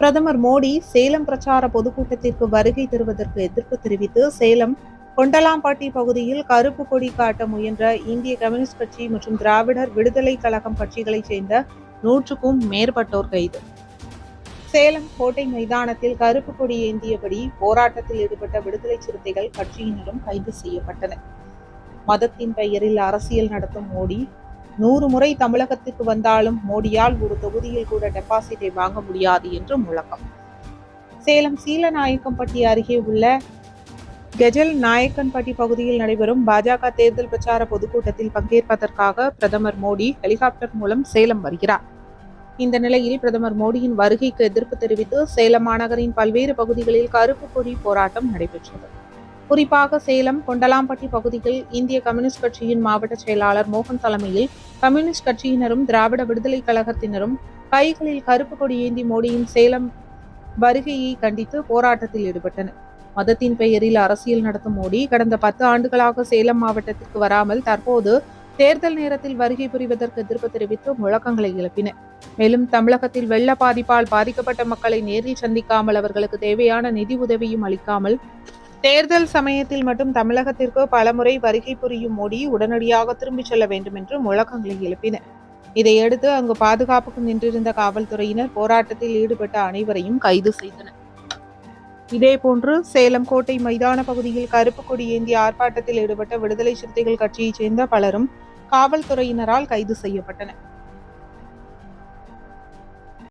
பிரதமர் மோடி சேலம் பிரச்சார பொதுக்கூட்டத்திற்கு வருகை தருவதற்கு எதிர்ப்பு தெரிவித்து சேலம் கொண்டலாம்பட்டி பகுதியில் கருப்பு கொடி காட்ட முயன்ற இந்திய கம்யூனிஸ்ட் கட்சி மற்றும் திராவிடர் விடுதலை கழகம் கட்சிகளைச் சேர்ந்த நூற்றுக்கும் மேற்பட்டோர் கைது. சேலம் கோட்டை மைதானத்தில் கருப்பு கொடி ஏந்தியபடி போராட்டத்தில் ஈடுபட்ட விடுதலை சிறுத்தைகள் கட்சியினரும் கைது செய்யப்பட்டனர். மதத்தின் பெயரில் அரசியல் நடத்தும் மோடி நூறு முறை தமிழகத்துக்கு வந்தாலும் மோடியால் ஒரு தொகுதியில் கூட டெபாசிட்டை வாங்க முடியாது என்று முழக்கம். சேலம் சீலநாயக்கம்பட்டி அருகே உள்ள கெஜல் நாயக்கன்பட்டி பகுதியில் நடைபெறும் பாஜக தேர்தல் பிரச்சார பொதுக்கூட்டத்தில் பங்கேற்பதற்காக பிரதமர் மோடி ஹெலிகாப்டர் மூலம் சேலம் வருகிறார். இந்த நிலையில் பிரதமர் மோடியின் வருகைக்கு எதிர்ப்பு தெரிவித்து சேலம் மாநகரின் பல்வேறு பகுதிகளில் கருப்பு கொடி போராட்டம் நடைபெற்றது. குறிப்பாக சேலம் கொண்டலாம்பட்டி பகுதியில் இந்திய கம்யூனிஸ்ட் கட்சியின் மாவட்ட செயலாளர் மோகன் தலைமையில் கம்யூனிஸ்ட் கட்சியினரும் திராவிட விடுதலை கழகத்தினரும் கைகளில் கருப்பு கொடி ஏந்தி மோடியின் சேலம் வருகையை கண்டித்து போராட்டத்தில் ஈடுபட்டனர். மதத்தின் பெயரில் அரசியல் நடத்தும் மோடி கடந்த பத்து ஆண்டுகளாக சேலம் மாவட்டத்திற்கு வராமல் தற்போது தேர்தல் நேரத்தில் வருகை புரிவதற்கு எதிர்ப்பு தெரிவித்து முழக்கங்களை எழுப்பின மேலும் தமிழகத்தில் வெள்ள பாதிப்பால் பாதிக்கப்பட்ட மக்களை நேரில் சந்திக்காமல் அவர்களுக்கு தேவையான நிதி உதவியும் அளிக்காமல் தேர்தல் சமயத்தில் மட்டும் தமிழகத்திற்கு பலமுறை வருகை புரியும் மோடி உடனடியாக திரும்பிச் செல்ல வேண்டும் என்று முழக்கங்களை எழுப்பினர். இதையடுத்து அங்கு பாதுகாப்புக்கு நின்றிருந்த காவல்துறையினர் போராட்டத்தில் ஈடுபட்ட அனைவரையும் கைது செய்தனர். இதேபோன்று சேலம் கோட்டை மைதான பகுதியில் கருப்பு கொடி ஏந்தி ஆர்ப்பாட்டத்தில் ஈடுபட்ட விடுதலை சிறுத்தைகள் கட்சியைச் சேர்ந்த பலரும் காவல்துறையினரால் கைது செய்யப்பட்டனர்.